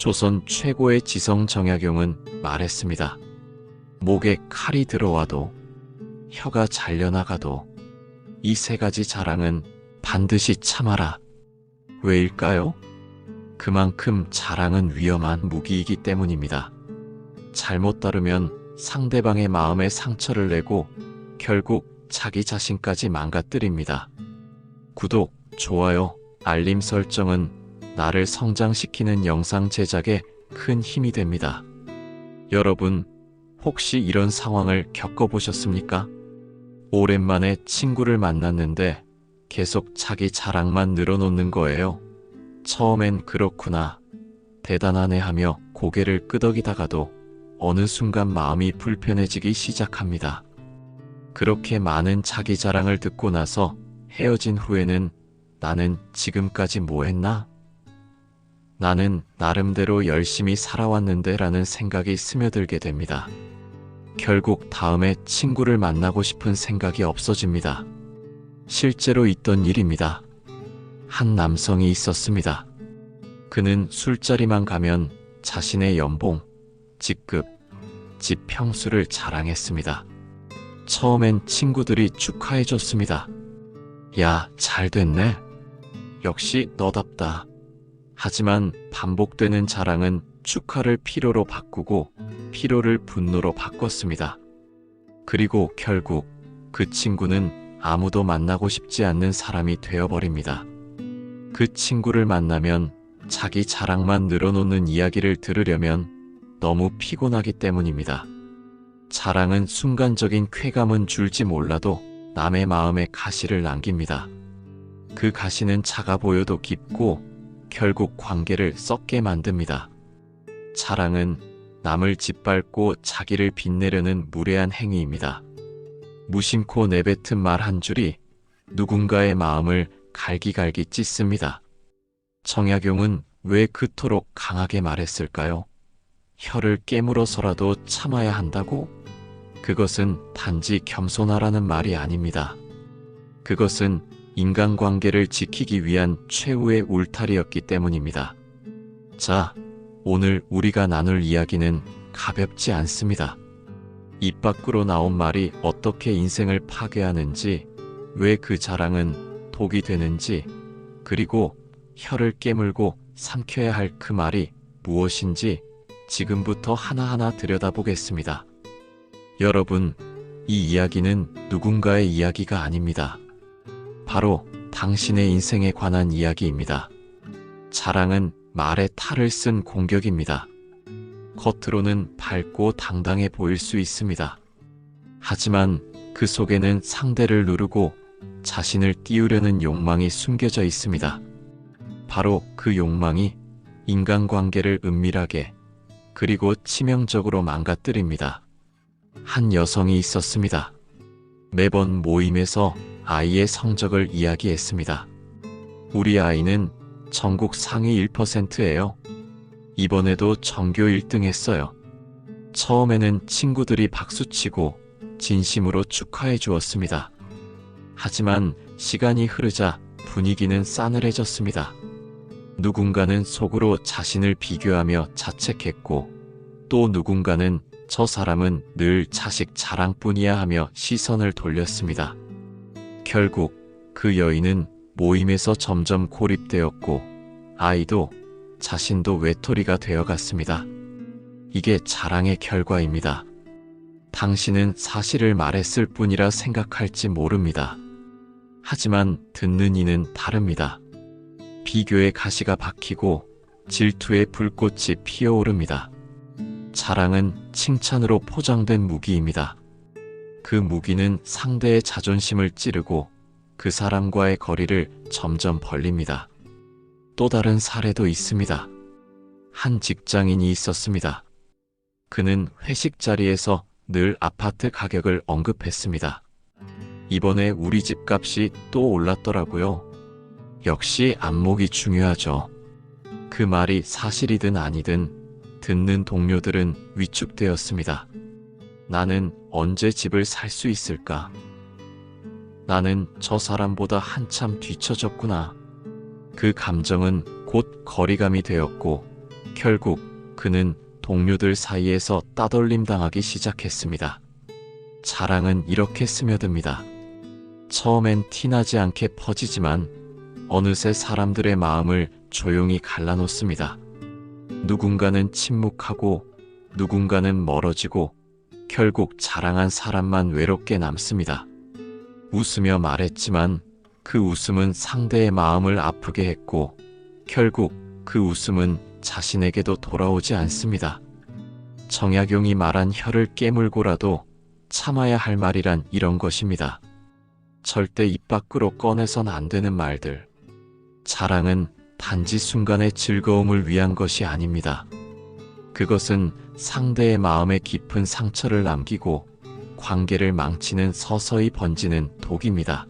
조선 최고의 지성 정약용은 말했습니다. 목에 칼이 들어와도 혀가 잘려나가도 이 세 가지 자랑은 반드시 참아라. 왜일까요? 그만큼 자랑은 위험한 무기이기 때문입니다. 잘못 다루면 상대방의 마음에 상처를 내고 결국 자기 자신까지 망가뜨립니다. 구독, 좋아요, 알림 설정은 나를 성장시키는 영상 제작에 큰 힘이 됩니다. 여러분, 혹시 이런 상황을 겪어보셨습니까? 오랜만에 친구를 만났는데 계속 자기 자랑만 늘어놓는 거예요. 처음엔 그렇구나. 대단하네 하며 고개를 끄덕이다가도 어느 순간 마음이 불편해지기 시작합니다. 그렇게 많은 자기 자랑을 듣고 나서 헤어진 후에는 나는 지금까지 뭐 했나? 나는 나름대로 열심히 살아왔는데 라는 생각이 스며들게 됩니다. 결국 다음에 친구를 만나고 싶은 생각이 없어집니다. 실제로 있던 일입니다. 한 남성이 있었습니다. 그는 술자리만 가면 자신의 연봉, 직급, 집 평수를 자랑했습니다. 처음엔 친구들이 축하해줬습니다. 야, 잘 됐네. 역시 너답다. 하지만 반복되는 자랑은 축하를 피로로 바꾸고 피로를 분노로 바꿨습니다. 그리고 결국 그 친구는 아무도 만나고 싶지 않는 사람이 되어버립니다. 그 친구를 만나면 자기 자랑만 늘어놓는 이야기를 들으려면 너무 피곤하기 때문입니다. 자랑은 순간적인 쾌감은 줄지 몰라도 남의 마음에 가시를 남깁니다. 그 가시는 작아 보여도 깊고 결국 관계를 썩게 만듭니다. 자랑은 남을 짓밟고 자기를 빛내려는 무례한 행위입니다. 무심코 내뱉은 말 한 줄이 누군가의 마음을 갈기갈기 찢습니다. 정약용은 왜 그토록 강하게 말했을까요? 혀를 깨물어서라도 참아야 한다고? 그것은 단지 겸손하라는 말이 아닙니다. 그것은 인간관계를 지키기 위한 최후의 울타리였기 때문입니다. 자, 오늘 우리가 나눌 이야기는 가볍지 않습니다. 입 밖으로 나온 말이 어떻게 인생을 파괴하는지, 왜 그 자랑은 독이 되는지, 그리고 혀를 깨물고 삼켜야 할 그 말이 무엇인지 지금부터 하나하나 들여다보겠습니다. 여러분, 이 이야기는 누군가의 이야기가 아닙니다. 바로 당신의 인생에 관한 이야기입니다. 자랑은 말에 탈을 쓴 공격입니다. 겉으로는 밝고 당당해 보일 수 있습니다. 하지만 그 속에는 상대를 누르고 자신을 띄우려는 욕망이 숨겨져 있습니다. 바로 그 욕망이 인간관계를 은밀하게 그리고 치명적으로 망가뜨립니다. 한 여성이 있었습니다. 매번 모임에서 아이의 성적을 이야기했습니다. 우리 아이는 전국 상위 1%예요. 이번에도 전교 1등 했어요. 처음에는 친구들이 박수치고 진심으로 축하해 주었습니다. 하지만 시간이 흐르자 분위기는 싸늘해졌습니다. 누군가는 속으로 자신을 비교하며 자책했고 또 누군가는 저 사람은 늘 자식 자랑뿐이야 하며 시선을 돌렸습니다. 결국 그 여인은 모임에서 점점 고립되었고 아이도 자신도 외톨이가 되어갔습니다. 이게 자랑의 결과입니다. 당신은 사실을 말했을 뿐이라 생각할지 모릅니다. 하지만 듣는 이는 다릅니다. 비교의 가시가 박히고 질투의 불꽃이 피어오릅니다. 자랑은 칭찬으로 포장된 무기입니다. 그 무기는 상대의 자존심을 찌르고 그 사람과의 거리를 점점 벌립니다. 또 다른 사례도 있습니다. 한 직장인이 있었습니다. 그는 회식 자리에서 늘 아파트 가격을 언급했습니다. 이번에 우리 집 값이 또 올랐더라고요. 역시 안목이 중요하죠. 그 말이 사실이든 아니든 듣는 동료들은 위축되었습니다. 나는 언제 집을 살 수 있을까? 나는 저 사람보다 한참 뒤처졌구나. 그 감정은 곧 거리감이 되었고 결국 그는 동료들 사이에서 따돌림 당하기 시작했습니다. 자랑은 이렇게 스며듭니다. 처음엔 티나지 않게 퍼지지만 어느새 사람들의 마음을 조용히 갈라놓습니다. 누군가는 침묵하고 누군가는 멀어지고 결국 자랑한 사람만 외롭게 남습니다. 웃으며 말했지만 그 웃음은 상대의 마음을 아프게 했고 결국 그 웃음은 자신에게도 돌아오지 않습니다. 정약용이 말한 혀를 깨물고라도 참아야 할 말이란 이런 것입니다. 절대 입 밖으로 꺼내선 안 되는 말들. 자랑은 단지 순간의 즐거움을 위한 것이 아닙니다. 그것은 상대의 마음에 깊은 상처를 남기고 관계를 망치는 서서히 번지는 독입니다.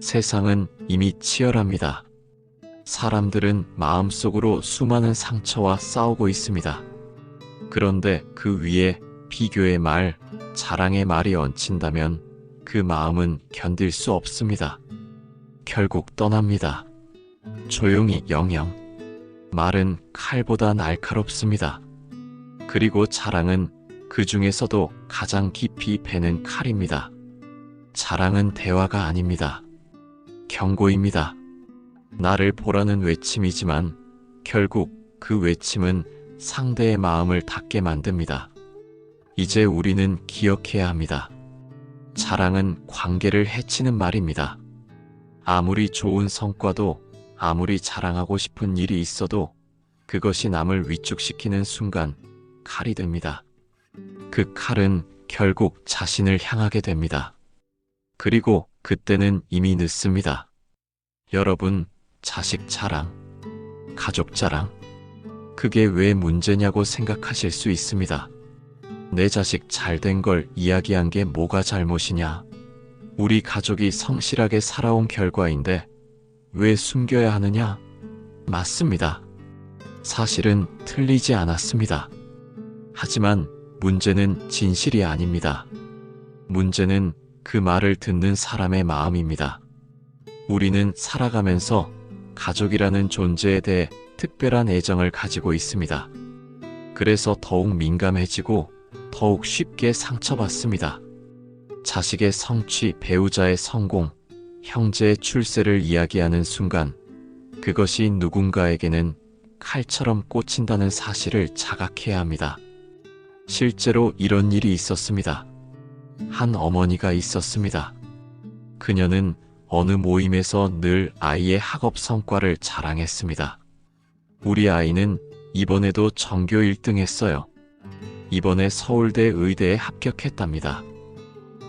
세상은 이미 치열합니다. 사람들은 마음속으로 수많은 상처와 싸우고 있습니다. 그런데 그 위에 비교의 말, 자랑의 말이 얹힌다면 그 마음은 견딜 수 없습니다. 결국 떠납니다. 조용히 영영. 말은 칼보다 날카롭습니다. 그리고 자랑은 그 중에서도 가장 깊이 베는 칼입니다. 자랑은 대화가 아닙니다. 경고입니다. 나를 보라는 외침이지만 결국 그 외침은 상대의 마음을 닫게 만듭니다. 이제 우리는 기억해야 합니다. 자랑은 관계를 해치는 말입니다. 아무리 좋은 성과도 아무리 자랑하고 싶은 일이 있어도 그것이 남을 위축시키는 순간 칼이 됩니다. 그 칼은 결국 자신을 향하게 됩니다. 그리고 그때는 이미 늦습니다. 여러분, 자식 자랑, 가족 자랑, 그게 왜 문제냐고 생각하실 수 있습니다. 내 자식 잘 된 걸 이야기한 게 뭐가 잘못이냐? 우리 가족이 성실하게 살아온 결과인데 왜 숨겨야 하느냐? 맞습니다. 사실은 틀리지 않았습니다. 하지만 문제는 진실이 아닙니다. 문제는 그 말을 듣는 사람의 마음입니다. 우리는 살아가면서 가족이라는 존재에 대해 특별한 애정을 가지고 있습니다. 그래서 더욱 민감해지고 더욱 쉽게 상처받습니다. 자식의 성취, 배우자의 성공, 형제의 출세를 이야기하는 순간 그것이 누군가에게는 칼처럼 꽂힌다는 사실을 자각해야 합니다. 실제로 이런 일이 있었습니다. 한 어머니가 있었습니다. 그녀는 어느 모임에서 늘 아이의 학업 성과를 자랑했습니다. 우리 아이는 이번에도 전교 1등 했어요. 이번에 서울대 의대에 합격했답니다.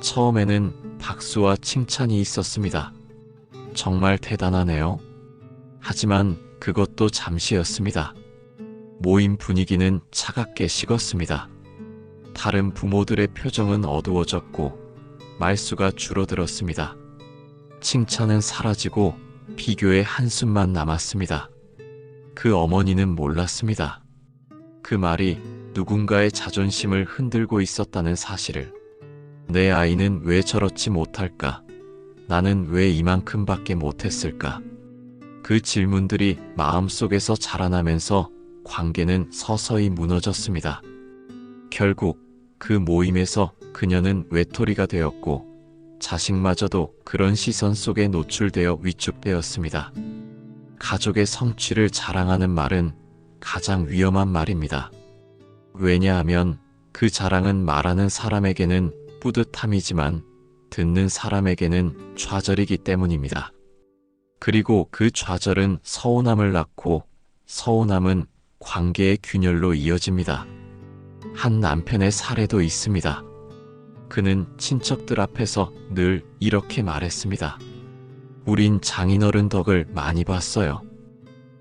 처음에는 박수와 칭찬이 있었습니다. 정말 대단하네요. 하지만 그것도 잠시였습니다. 모임 분위기는 차갑게 식었습니다. 다른 부모들의 표정은 어두워졌고 말수가 줄어들었습니다. 칭찬은 사라지고 비교의 한숨만 남았습니다. 그 어머니는 몰랐습니다. 그 말이 누군가의 자존심을 흔들고 있었다는 사실을. 내 아이는 왜 저렇지 못할까? 나는 왜 이만큼밖에 못했을까? 그 질문들이 마음속에서 자라나면서 관계는 서서히 무너졌습니다. 결국 그 모임에서 그녀는 외톨이가 되었고 자식마저도 그런 시선 속에 노출되어 위축되었습니다. 가족의 성취를 자랑하는 말은 가장 위험한 말입니다. 왜냐하면 그 자랑은 말하는 사람에게는 뿌듯함이지만 듣는 사람에게는 좌절이기 때문입니다. 그리고 그 좌절은 서운함을 낳고 서운함은 관계의 균열로 이어집니다. 한 남편의 사례도 있습니다. 그는 친척들 앞에서 늘 이렇게 말했습니다. 우린 장인어른 덕을 많이 봤어요.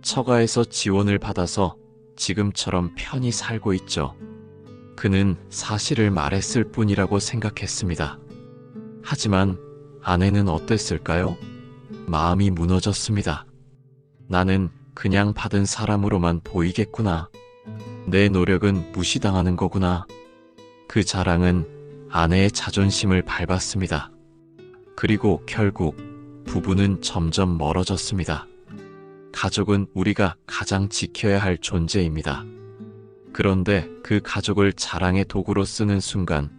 처가에서 지원을 받아서 지금처럼 편히 살고 있죠. 그는 사실을 말했을 뿐이라고 생각했습니다. 하지만 아내는 어땠을까요? 마음이 무너졌습니다. 나는 그냥 받은 사람으로만 보이겠구나. 내 노력은 무시당하는 거구나. 그 자랑은 아내의 자존심을 밟았습니다. 그리고 결국 부부는 점점 멀어졌습니다. 가족은 우리가 가장 지켜야 할 존재입니다. 그런데 그 가족을 자랑의 도구로 쓰는 순간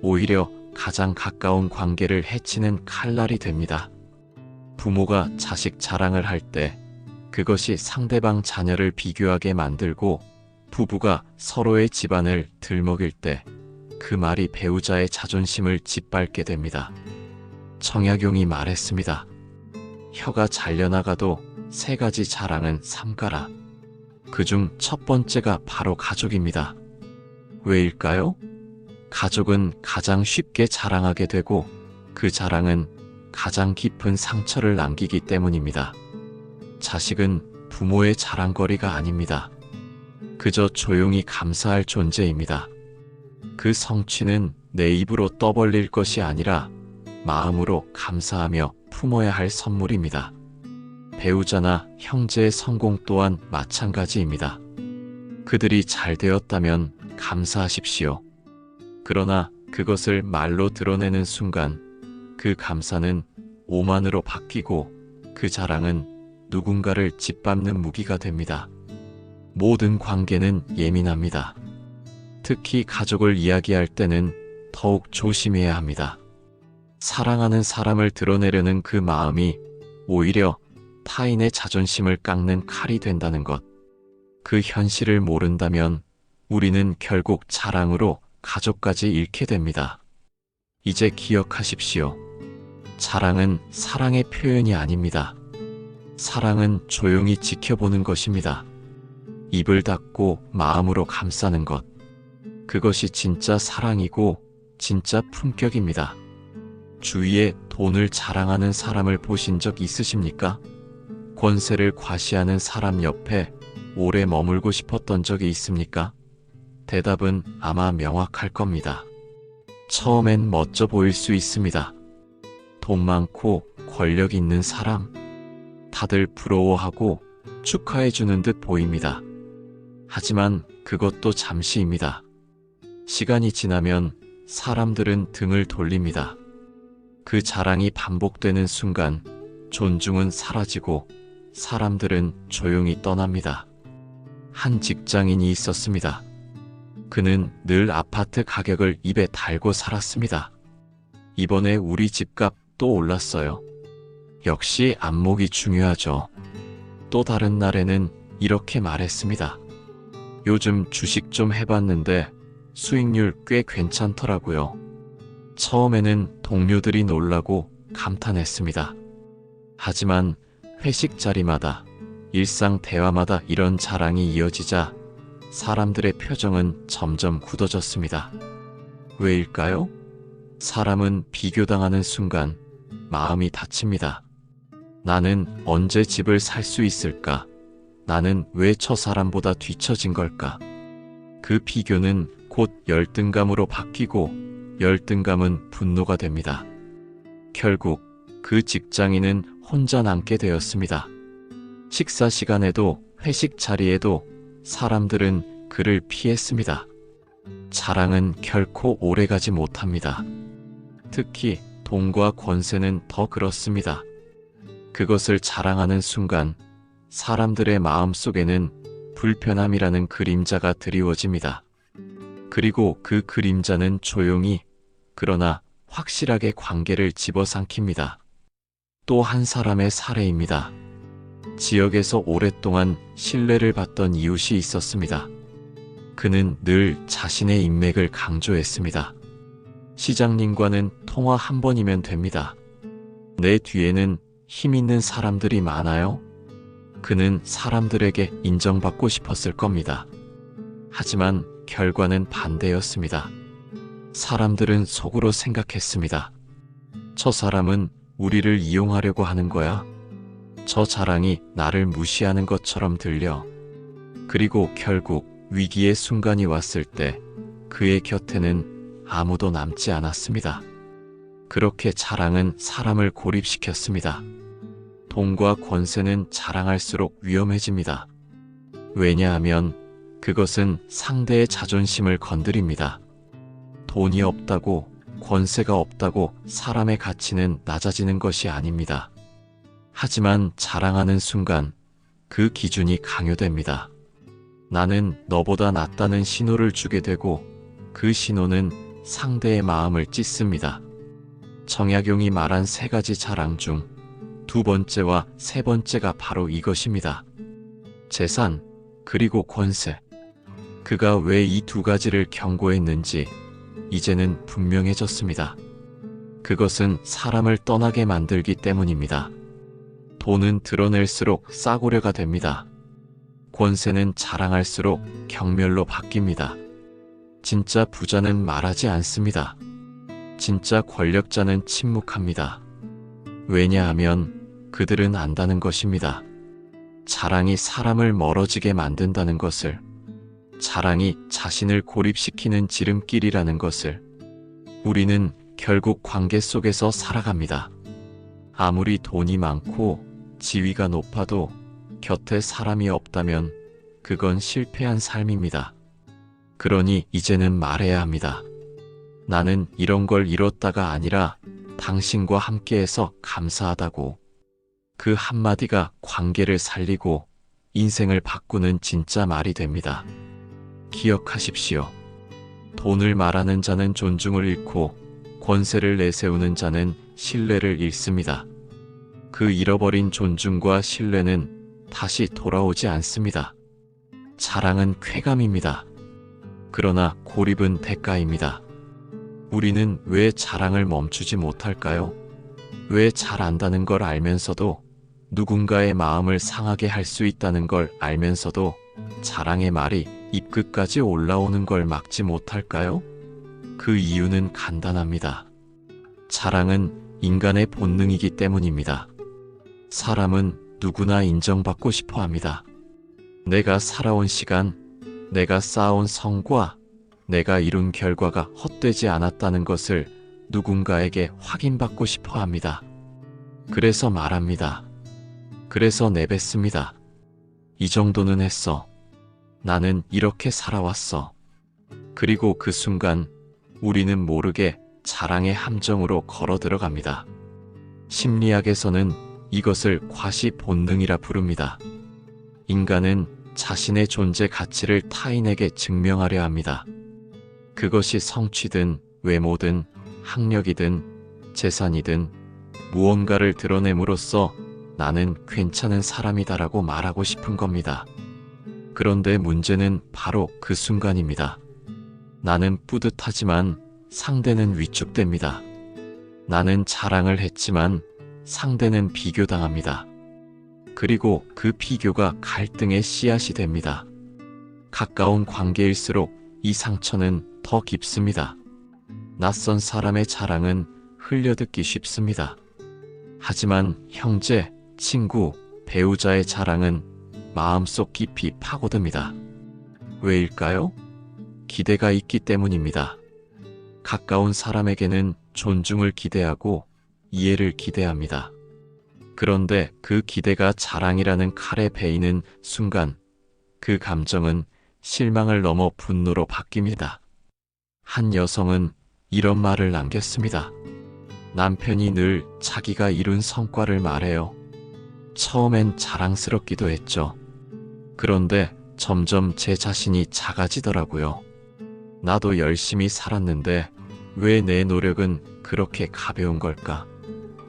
오히려 가장 가까운 관계를 해치는 칼날이 됩니다. 부모가 자식 자랑을 할 때 그것이 상대방 자녀를 비교하게 만들고 부부가 서로의 집안을 들먹일 때 그 말이 배우자의 자존심을 짓밟게 됩니다. 청약용이 말했습니다. 혀가 잘려나가도 세 가지 자랑은 삼가라. 그중 첫 번째가 바로 가족입니다. 왜일까요? 가족은 가장 쉽게 자랑하게 되고 그 자랑은 가장 깊은 상처를 남기기 때문입니다. 자식은 부모의 자랑거리가 아닙니다. 그저 조용히 감사할 존재입니다. 그 성취는 내 입으로 떠벌릴 것이 아니라 마음으로 감사하며 품어야 할 선물입니다. 배우자나 형제의 성공 또한 마찬가지입니다. 그들이 잘 되었다면 감사하십시오. 그러나 그것을 말로 드러내는 순간 그 감사는 오만으로 바뀌고 그 자랑은 누군가를 짓밟는 무기가 됩니다. 모든 관계는 예민합니다. 특히 가족을 이야기할 때는 더욱 조심해야 합니다. 사랑하는 사람을 드러내려는 그 마음이 오히려 타인의 자존심을 깎는 칼이 된다는 것. 그 현실을 모른다면 우리는 결국 자랑으로 가족까지 잃게 됩니다. 이제 기억하십시오. 자랑은 사랑의 표현이 아닙니다. 사랑은 조용히 지켜보는 것입니다. 입을 닫고 마음으로 감싸는 것. 그것이 진짜 사랑이고 진짜 품격입니다. 주위에 돈을 자랑하는 사람을 보신 적 있으십니까? 권세를 과시하는 사람 옆에 오래 머물고 싶었던 적이 있습니까? 대답은 아마 명확할 겁니다. 처음엔 멋져 보일 수 있습니다. 돈 많고 권력 있는 사람. 다들 부러워하고 축하해주는 듯 보입니다. 하지만 그것도 잠시입니다. 시간이 지나면 사람들은 등을 돌립니다. 그 자랑이 반복되는 순간 존중은 사라지고 사람들은 조용히 떠납니다. 한 직장인이 있었습니다. 그는 늘 아파트 가격을 입에 달고 살았습니다. 이번에 우리 집값 또 올랐어요. 역시 안목이 중요하죠. 또 다른 날에는 이렇게 말했습니다. 요즘 주식 좀 해봤는데 수익률 꽤 괜찮더라고요. 처음에는 동료들이 놀라고 감탄했습니다. 하지만 회식 자리마다 일상 대화마다 이런 자랑이 이어지자 사람들의 표정은 점점 굳어졌습니다. 왜일까요? 사람은 비교당하는 순간 마음이 다칩니다. 나는 언제 집을 살 수 있을까? 나는 왜 저 사람보다 뒤처진 걸까? 그 비교는 곧 열등감으로 바뀌고 열등감은 분노가 됩니다. 결국 그 직장인은 혼자 남게 되었습니다. 식사 시간에도 회식 자리에도 사람들은 그를 피했습니다. 자랑은 결코 오래가지 못합니다. 특히 돈과 권세는 더 그렇습니다. 그것을 자랑하는 순간 사람들의 마음 속에는 불편함이라는 그림자가 드리워집니다. 그리고 그 그림자는 조용히 그러나 확실하게 관계를 집어삼킵니다. 또 한 사람의 사례입니다. 지역에서 오랫동안 신뢰를 받던 이웃이 있었습니다. 그는 늘 자신의 인맥을 강조했습니다. 시장님과는 통화 한 번이면 됩니다. 내 뒤에는 힘 있는 사람들이 많아요. 그는 사람들에게 인정받고 싶었을 겁니다. 하지만 결과는 반대였습니다. 사람들은 속으로 생각했습니다. 저 사람은 우리를 이용하려고 하는 거야. 저 자랑이 나를 무시하는 것처럼 들려. 그리고 결국 위기의 순간이 왔을 때 그의 곁에는 아무도 남지 않았습니다. 그렇게 자랑은 사람을 고립시켰습니다. 돈과 권세는 자랑할수록 위험해집니다. 왜냐하면 그것은 상대의 자존심을 건드립니다. 돈이 없다고 권세가 없다고 사람의 가치는 낮아지는 것이 아닙니다. 하지만 자랑하는 순간 그 기준이 강요됩니다. 나는 너보다 낫다는 신호를 주게 되고 그 신호는 상대의 마음을 찢습니다. 정약용이 말한 세 가지 자랑 중 두 번째와 세 번째가 바로 이것입니다. 재산, 그리고 권세. 그가 왜 이 두 가지를 경고했는지 이제는 분명해졌습니다. 그것은 사람을 떠나게 만들기 때문입니다. 돈은 드러낼수록 싸구려가 됩니다. 권세는 자랑할수록 경멸로 바뀝니다. 진짜 부자는 말하지 않습니다. 진짜 권력자는 침묵합니다. 왜냐하면 그들은 안다는 것입니다. 자랑이 사람을 멀어지게 만든다는 것을, 자랑이 자신을 고립시키는 지름길이라는 것을, 우리는 결국 관계 속에서 살아갑니다. 아무리 돈이 많고 지위가 높아도 곁에 사람이 없다면 그건 실패한 삶입니다. 그러니 이제는 말해야 합니다. 나는 이런 걸 잃었다가 아니라 당신과 함께해서 감사하다고. 그 한마디가 관계를 살리고 인생을 바꾸는 진짜 말이 됩니다. 기억하십시오. 돈을 말하는 자는 존중을 잃고 권세를 내세우는 자는 신뢰를 잃습니다. 그 잃어버린 존중과 신뢰는 다시 돌아오지 않습니다. 자랑은 쾌감입니다. 그러나 고립은 대가입니다. 우리는 왜 자랑을 멈추지 못할까요? 왜 잘 안다는 걸 알면서도 누군가의 마음을 상하게 할 수 있다는 걸 알면서도 자랑의 말이 입끝까지 올라오는 걸 막지 못할까요? 그 이유는 간단합니다. 자랑은 인간의 본능이기 때문입니다. 사람은 누구나 인정받고 싶어 합니다. 내가 살아온 시간, 내가 쌓아온 성과, 내가 이룬 결과가 헛되지 않았다는 것을 누군가에게 확인받고 싶어 합니다. 그래서 말합니다. 그래서 내뱉습니다. 이 정도는 했어. 나는 이렇게 살아왔어. 그리고 그 순간 우리는 모르게 자랑의 함정으로 걸어 들어갑니다. 심리학에서는 이것을 과시 본능이라 부릅니다. 인간은 자신의 존재 가치를 타인에게 증명하려 합니다. 그것이 성취든 외모든 학력이든 재산이든 무언가를 드러냄으로써 나는 괜찮은 사람이다라고 말하고 싶은 겁니다. 그런데 문제는 바로 그 순간입니다. 나는 뿌듯하지만 상대는 위축됩니다. 나는 자랑을 했지만 상대는 비교당합니다. 그리고 그 비교가 갈등의 씨앗이 됩니다. 가까운 관계일수록 이 상처는 더 깊습니다. 낯선 사람의 자랑은 흘려듣기 쉽습니다. 하지만 형제, 친구, 배우자의 자랑은 마음속 깊이 파고듭니다. 왜일까요? 기대가 있기 때문입니다. 가까운 사람에게는 존중을 기대하고 이해를 기대합니다. 그런데 그 기대가 자랑이라는 칼에 베이는 순간 그 감정은 실망을 넘어 분노로 바뀝니다. 한 여성은 이런 말을 남겼습니다. 남편이 늘 자기가 이룬 성과를 말해요. 처음엔 자랑스럽기도 했죠. 그런데 점점 제 자신이 작아지더라고요. 나도 열심히 살았는데 왜 내 노력은 그렇게 가벼운 걸까?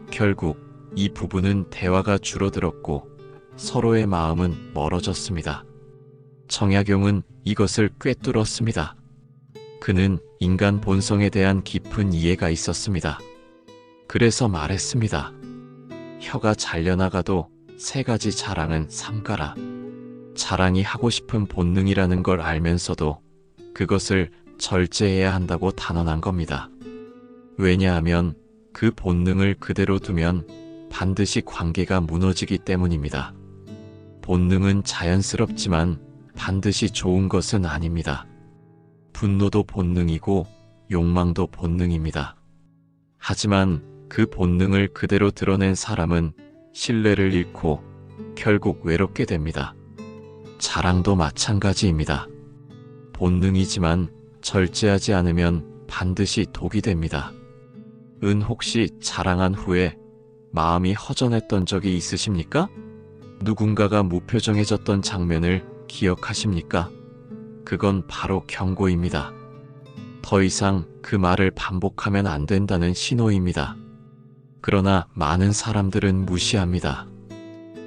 결국 이 부부는 대화가 줄어들었고 서로의 마음은 멀어졌습니다. 정약용은 이것을 꿰뚫었습니다. 그는 인간 본성에 대한 깊은 이해가 있었습니다. 그래서 말했습니다. 혀가 잘려나가도 세 가지 자랑은 삼가라. 자랑이 하고 싶은 본능이라는 걸 알면서도 그것을 절제해야 한다고 단언한 겁니다. 왜냐하면 그 본능을 그대로 두면 반드시 관계가 무너지기 때문입니다. 본능은 자연스럽지만 반드시 좋은 것은 아닙니다. 분노도 본능이고 욕망도 본능입니다. 하지만 그 본능을 그대로 드러낸 사람은 신뢰를 잃고 결국 외롭게 됩니다. 자랑도 마찬가지입니다. 본능이지만 절제하지 않으면 반드시 독이 됩니다. 은 혹시 자랑한 후에 마음이 허전했던 적이 있으십니까? 누군가가 무표정해졌던 장면을 기억하십니까? 그건 바로 경고입니다. 더 이상 그 말을 반복하면 안 된다는 신호입니다. 그러나 많은 사람들은 무시합니다.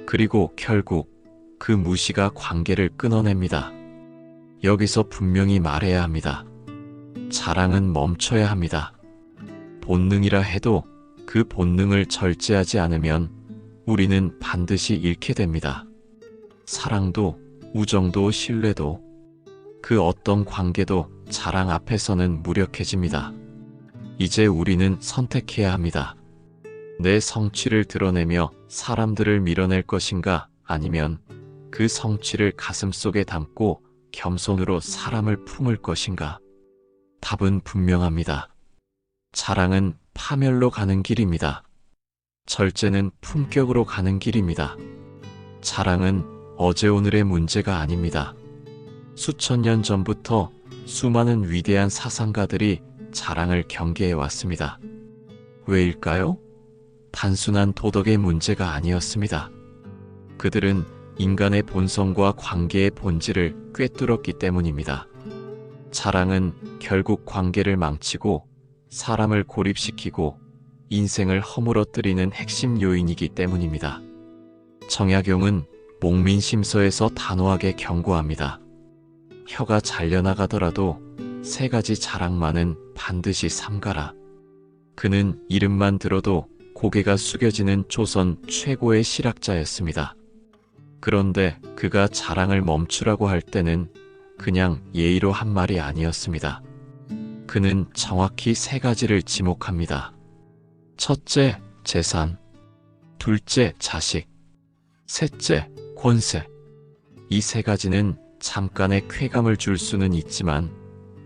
그리고 결국 그 무시가 관계를 끊어냅니다. 여기서 분명히 말해야 합니다. 자랑은 멈춰야 합니다. 본능이라 해도 그 본능을 절제하지 않으면 우리는 반드시 잃게 됩니다. 사랑도, 우정도, 신뢰도, 그 어떤 관계도 자랑 앞에서는 무력해집니다. 이제 우리는 선택해야 합니다. 내 성취를 드러내며 사람들을 밀어낼 것인가 아니면 그 성취를 가슴 속에 담고 겸손으로 사람을 품을 것인가? 답은 분명합니다. 자랑은 파멸로 가는 길입니다. 절제는 품격으로 가는 길입니다. 자랑은 어제 오늘의 문제가 아닙니다. 수천 년 전부터 수많은 위대한 사상가들이 자랑을 경계해 왔습니다. 왜일까요? 단순한 도덕의 문제가 아니었습니다. 그들은 인간의 본성과 관계의 본질을 꿰뚫었기 때문입니다. 자랑은 결국 관계를 망치고 사람을 고립시키고 인생을 허물어뜨리는 핵심 요인이기 때문입니다. 정약용은 목민심서에서 단호하게 경고합니다. 혀가 잘려나가더라도 세 가지 자랑만은 반드시 삼가라. 그는 이름만 들어도 고개가 숙여지는 조선 최고의 실학자였습니다. 그런데 그가 자랑을 멈추라고 할 때는 그냥 예의로 한 말이 아니었습니다. 그는 정확히 세 가지를 지목합니다. 첫째, 재산. 둘째, 자식. 셋째, 권세. 이 세 가지는 잠깐의 쾌감을 줄 수는 있지만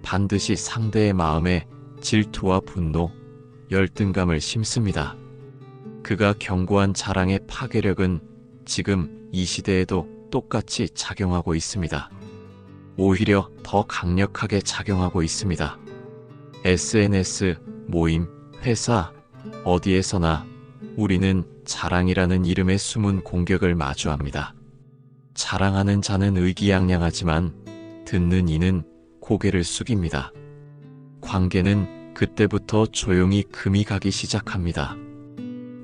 반드시 상대의 마음에 질투와 분노, 열등감을 심습니다. 그가 경고한 자랑의 파괴력은 지금 이 시대에도 똑같이 작용하고 있습니다. 오히려 더 강력하게 작용하고 있습니다. SNS, 모임, 회사, 어디에서나 우리는 자랑이라는 이름의 숨은 공격을 마주합니다. 자랑하는 자는 의기양양하지만 듣는 이는 고개를 숙입니다. 관계는 그때부터 조용히 금이 가기 시작합니다.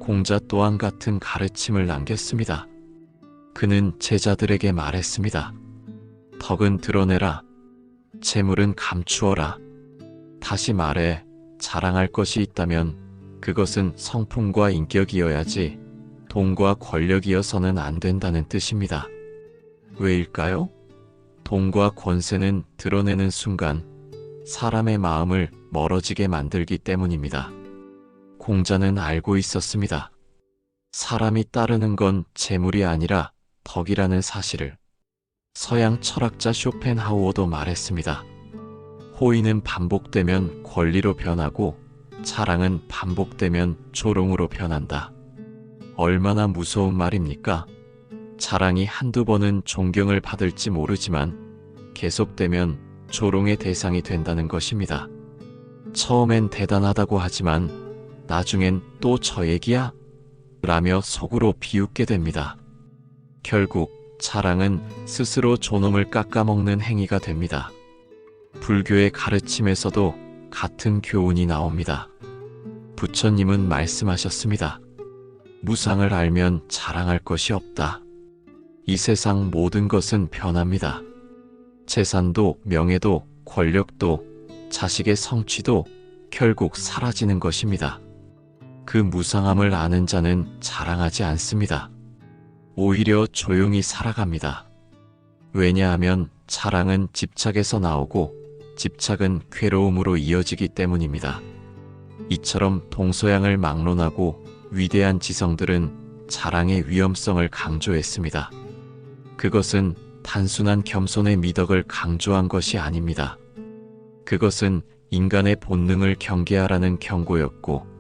공자 또한 같은 가르침을 남겼습니다. 그는 제자들에게 말했습니다. 덕은 드러내라. 재물은 감추어라. 다시 말해 자랑할 것이 있다면 그것은 성품과 인격이어야지 돈과 권력이어서는 안 된다는 뜻입니다. 왜일까요? 돈과 권세는 드러내는 순간 사람의 마음을 멀어지게 만들기 때문입니다. 공자는 알고 있었습니다. 사람이 따르는 건 재물이 아니라 덕이라는 사실을 서양 철학자 쇼펜하우어도 말했습니다. 호의는 반복되면 권리로 변하고 자랑은 반복되면 조롱으로 변한다. 얼마나 무서운 말입니까? 자랑이 한두 번은 존경을 받을지 모르지만 계속되면 조롱의 대상이 된다는 것입니다. 처음엔 대단하다고 하지만 나중엔 또 저 얘기야? 라며 속으로 비웃게 됩니다. 결국 자랑은 스스로 존엄을 깎아먹는 행위가 됩니다. 불교의 가르침에서도 같은 교훈이 나옵니다. 부처님은 말씀하셨습니다. 무상을 알면 자랑할 것이 없다. 이 세상 모든 것은 변합니다. 재산도 명예도 권력도 자식의 성취도 결국 사라지는 것입니다. 그 무상함을 아는 자는 자랑하지 않습니다. 오히려 조용히 살아갑니다. 왜냐하면 자랑은 집착에서 나오고 집착은 괴로움으로 이어지기 때문입니다. 이처럼 동서양을 막론하고 위대한 지성들은 자랑의 위험성을 강조했습니다. 그것은 단순한 겸손의 미덕을 강조한 것이 아닙니다. 그것은 인간의 본능을 경계하라는 경고였고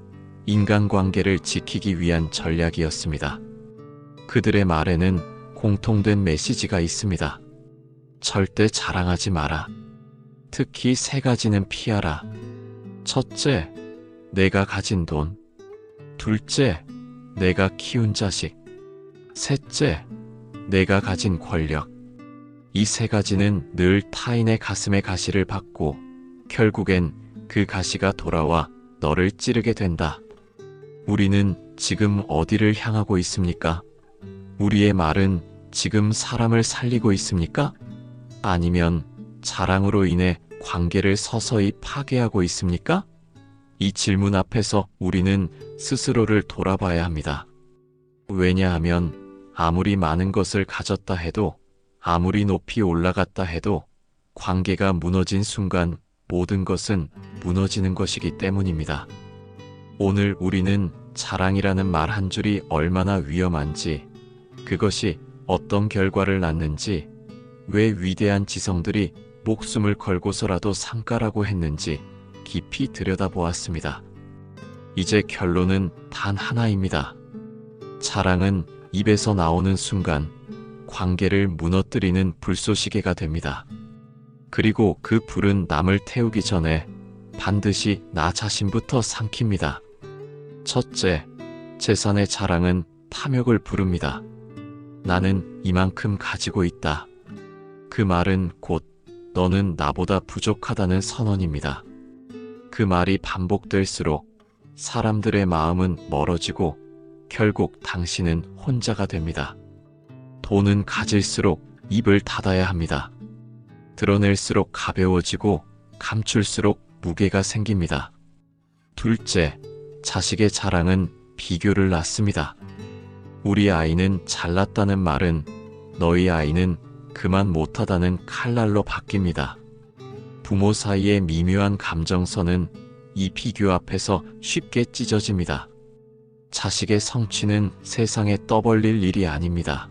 인간관계를 지키기 위한 전략이었습니다. 그들의 말에는 공통된 메시지가 있습니다. 절대 자랑하지 마라. 특히 세 가지는 피하라. 첫째, 내가 가진 돈. 둘째, 내가 키운 자식. 셋째, 내가 가진 권력. 이 세 가지는 늘 타인의 가슴에 가시를 받고 결국엔 그 가시가 돌아와 너를 찌르게 된다. 우리는 지금 어디를 향하고 있습니까? 우리의 말은 지금 사람을 살리고 있습니까? 아니면 자랑으로 인해 관계를 서서히 파괴하고 있습니까? 이 질문 앞에서 우리는 스스로를 돌아봐야 합니다. 왜냐하면 아무리 많은 것을 가졌다 해도 아무리 높이 올라갔다 해도 관계가 무너진 순간 모든 것은 무너지는 것이기 때문입니다. 오늘 우리는 자랑이라는 말 한 줄이 얼마나 위험한지, 그것이 어떤 결과를 낳는지, 왜 위대한 지성들이 목숨을 걸고서라도 상가라고 했는지 깊이 들여다보았습니다. 이제 결론은 단 하나입니다. 자랑은 입에서 나오는 순간 관계를 무너뜨리는 불쏘시개가 됩니다. 그리고 그 불은 남을 태우기 전에 반드시 나 자신부터 삼킵니다. 첫째, 재산의 자랑은 탐욕을 부릅니다. 나는 이만큼 가지고 있다. 그 말은 곧 너는 나보다 부족하다는 선언입니다. 그 말이 반복될수록 사람들의 마음은 멀어지고 결국 당신은 혼자가 됩니다. 돈은 가질수록 입을 닫아야 합니다. 드러낼수록 가벼워지고 감출수록 무게가 생깁니다. 둘째, 자식의 자랑은 비교를 낳습니다. 우리 아이는 잘났다는 말은 너희 아이는 그만 못하다는 칼날로 바뀝니다. 부모 사이의 미묘한 감정선은 이 비교 앞에서 쉽게 찢어집니다. 자식의 성취는 세상에 떠벌릴 일이 아닙니다.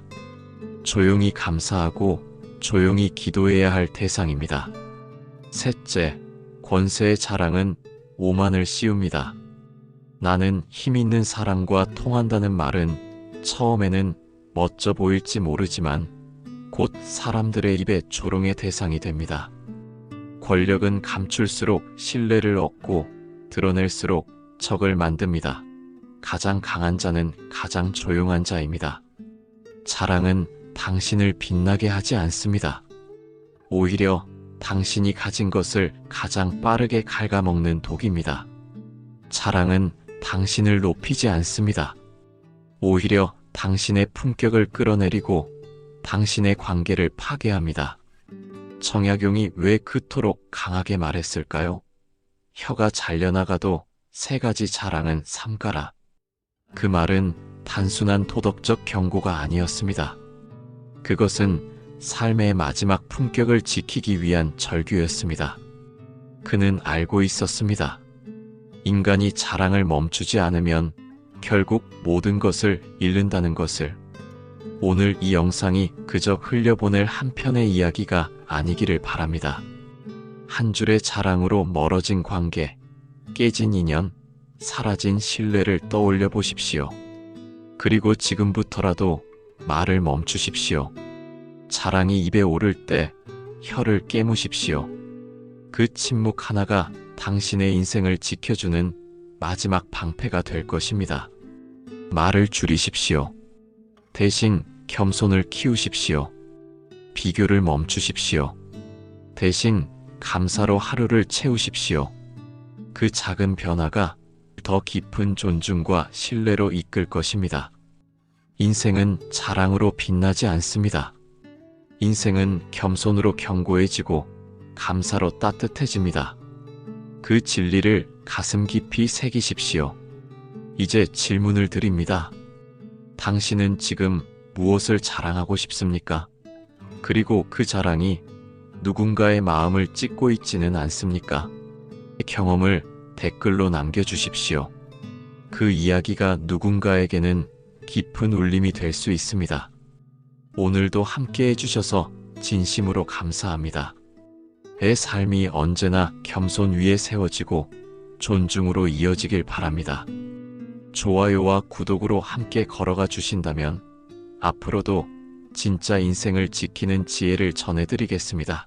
조용히 감사하고 조용히 기도해야 할 대상입니다. 셋째, 권세의 자랑은 오만을 씌웁니다. 나는 힘 있는 사람과 통한다는 말은 처음에는 멋져 보일지 모르지만 곧 사람들의 입에 조롱의 대상이 됩니다. 권력은 감출수록 신뢰를 얻고 드러낼수록 적을 만듭니다. 가장 강한 자는 가장 조용한 자입니다. 자랑은 당신을 빛나게 하지 않습니다. 오히려 당신이 가진 것을 가장 빠르게 갉아먹는 독입니다. 자랑은 당신을 높이지 않습니다. 오히려 당신의 품격을 끌어내리고 당신의 관계를 파괴합니다. 청약용이 왜 그토록 강하게 말했을까요? 혀가 잘려나가도 세 가지 자랑은 삼가라. 그 말은 단순한 도덕적 경고가 아니었습니다. 그것은 삶의 마지막 품격을 지키기 위한 절규였습니다. 그는 알고 있었습니다. 인간이 자랑을 멈추지 않으면 결국 모든 것을 잃는다는 것을. 오늘 이 영상이 그저 흘려보낼 한 편의 이야기가 아니기를 바랍니다. 한 줄의 자랑으로 멀어진 관계, 깨진 인연, 사라진 신뢰를 떠올려 보십시오. 그리고 지금부터라도 말을 멈추십시오. 자랑이 입에 오를 때 혀를 깨무십시오. 그 침묵 하나가 당신의 인생을 지켜주는 마지막 방패가 될 것입니다. 말을 줄이십시오. 대신 겸손을 키우십시오. 비교를 멈추십시오. 대신 감사로 하루를 채우십시오. 그 작은 변화가 더 깊은 존중과 신뢰로 이끌 것입니다. 인생은 자랑으로 빛나지 않습니다. 인생은 겸손으로 견고해지고 감사로 따뜻해집니다. 그 진리를 가슴 깊이 새기십시오. 이제 질문을 드립니다. 당신은 지금 무엇을 자랑하고 싶습니까? 그리고 그 자랑이 누군가의 마음을 찢고 있지는 않습니까? 경험을 댓글로 남겨주십시오. 그 이야기가 누군가에게는 깊은 울림이 될 수 있습니다. 오늘도 함께 해주셔서 진심으로 감사합니다. 내 삶이 언제나 겸손 위에 세워지고 존중으로 이어지길 바랍니다. 좋아요와 구독으로 함께 걸어가 주신다면 앞으로도 진짜 인생을 지키는 지혜를 전해드리겠습니다.